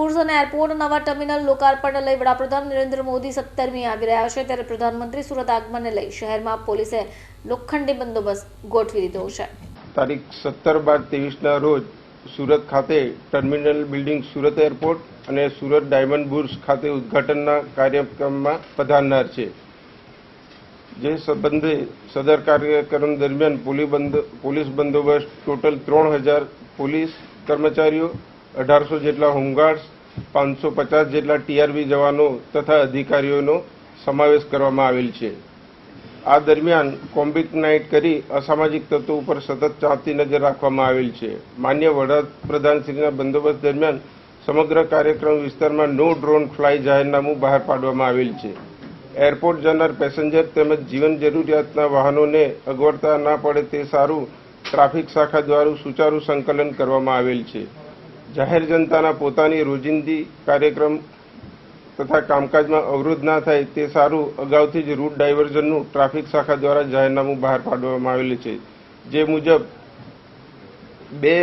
Bourse અને airport નવા terminal લોકાર્પણને લઈ વડાપ્રધાન નરેન્દ્ર મોદી સત્તરમી આવી રહ્યા છે, ત્યારે પ્રધાનમંત્રી સુરત આગમનને લઈ શહેરમાં પોલીસે લોખંડી બંદોબસ્ત ગોઠવી દીધો છે. તારીખ સત્તર બાર ત્રેવીસના રોજ સુરત ખાતે ટર્મિનલ બિલ્ડિંગ સુરત એરપોર્ટ અને સુરત ડાયમંડ બુર્સ ખાતે ઉદ્ઘાટનના કાર્યક્રમમાં પધારનાર છે. જે સંબંધે સદર કાર્યક્રમ દરમિયાન પોલીસ બંદોબસ્ત ટોટલ ત્રણ હજાર પોલીસ કર્મચારીઓ અઢારસો જેટલા હોમગાર્ડ્સ, પાંચસો પચાસ જેટલા ટીઆરબી જવાનો તથા અધિકારીઓનો સમાવેશ કરવામાં આવેલ છે. આ દરમિયાન કોમ્બિક નાઇટ કરી અસામાજિક તત્વો ઉપર સતત ચાંપતી નજર રાખવામાં આવેલ છે. માન્ય વડાપ્રધાનશ્રીના બંદોબસ્ત દરમિયાન સમગ્ર કાર્યક્રમ વિસ્તારમાં નો ડ્રોન ફ્લાય જાહેરનામું બહાર પાડવામાં આવેલ છે. એરપોર્ટ જનાર પેસેન્જર તેમજ જીવન જરૂરિયાતના વાહનોને અગવડતા ના પડે તે સારું ટ્રાફિક શાખા દ્વારા સુચારુ સંકલન કરવામાં આવેલ છે. જાહેર જનતાના પોતાની રોજિંદી કાર્યક્રમ તથા કામકાજમાં અવરોધ ના થાય તે સારું અગાઉથી જ રૂટ ડાયવર્ઝનનું ટ્રાફિક શાખા દ્વારા જાહેરનામું બહાર પાડવામાં આવેલું છે. જે મુજબ બે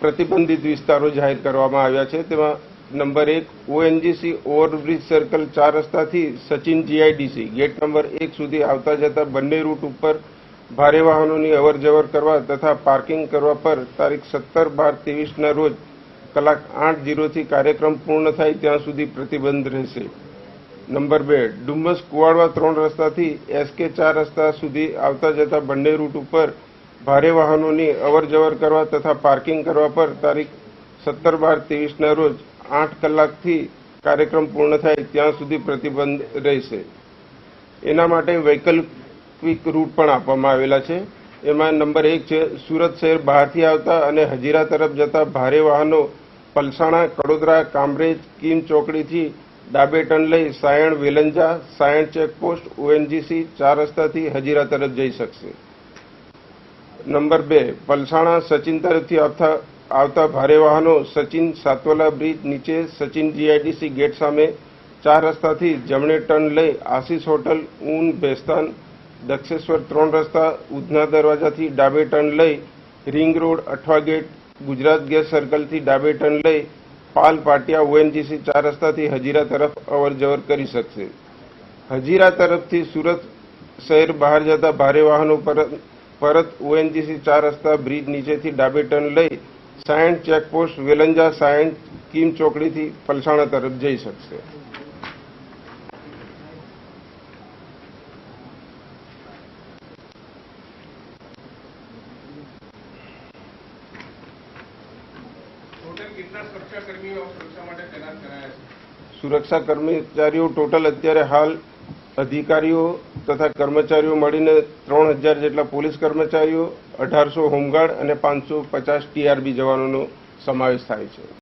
પ્રતિબંધિત વિસ્તારો જાહેર કરવામાં આવ્યા છે. તેમાં નંબર એક ઓએનજીસી ઓવરબ્રિજ સર્કલ ચાર રસ્તાથી સચિન જીઆઈડીસી. ગેટ નંબર એક સુધી આવતા જતા બંને રૂટ ઉપર ભારે વાહનોની અવર જવર કરવા તથા પાર્કિંગ કરવા પર તારીખ સત્તર બાર ત્રેવીસના રોજ કલાક આઠ જીરોથી કાર્યક્રમ પૂર્ણ થાય ત્યાં સુધી પ્રતિબંધ રહેશે. નંબર બે ડુમ્બસ કુવાડવા ત્રણ રસ્તાથી એસકે ચાર રસ્તા સુધી આવતા જતા બંને રૂટ ઉપર ભારે વાહનોની અવર જવર કરવા તથા પાર્કિંગ કરવા પર તારીખ સત્તર બાર ત્રેવીસના રોજ આઠ કલાકથી કાર્યક્રમ પૂર્ણ થાય ત્યાં સુધી પ્રતિબંધ રહેશે. એના માટે વૈકલ્પિક રૂટ પણ આપવામાં આવેલા છે. એમાં નંબર એક છે, સુરત શહેર બહારથી આવતા અને હજીરા તરફ જતા ભારે વાહનો પલસાણા, કડોદરા, કામરેજ, કીમ ચોકડીથી ડાબે ટર્ન લઈ સાયણ, વેલંજા, સાયણ ચેકપોસ્ટ, ઓએનજીસી ચાર રસ્તાથી હજીરા તરફ જઈ શકશે. નંબર બે, પલસાણા સચિન તરફથી આવતા આવતા ભારે વાહનો સચિન સાતવલા બ્રિજ નીચે સચિન જીઆઈડીસી ગેટ સામે ચાર રસ્તાથી જમણે ટર્ન લઈ આશીષ હોટલ, ઊન, ભેસ્તાન દક્ષેશ્વર ત્રણ રસ્તા, ઉધના દરવાજાથી ડાબે ટર્ન લઈ, ring road Athwa gate, Gujarat gas સર્કલથી ડાબે ટર્ન લઈ, પાલ પાટિયા ઓએનજીસી ચાર રસ્તાથી હજીરા તરફ અવર જવર કરી શકશે. હજીરા તરફથી સુરત શહેર બહાર જતા ભારે વાહનો પરત પરત ઓએનજીસી ચાર રસ્તા બ્રિજ નીચેથી ડાબે ટર્ન લઈ, સાયણ ચેકપોસ્ટ, વેલંજા સાયણ, કિમ ચોકડીથી પલસાણા તરફ જઈ શકશે ટોટલ કેટલા સુરક્ષા કર્મીઓ સુરક્ષા માટે તૈનાત કરાયા છે સુરક્ષા કર્મચારીઓ ટોટલ અત્યારે હાલ અધિકારીઓ તથા કર્મચારીઓ મળીને ત્રણ હજાર જેટલા પોલીસ કર્મચારીઓ, અઢારસો હોમગાર્ડ અને પાંચસો પચાસ ટીઆરબી જવાનોનો સમાવેશ થાય છે.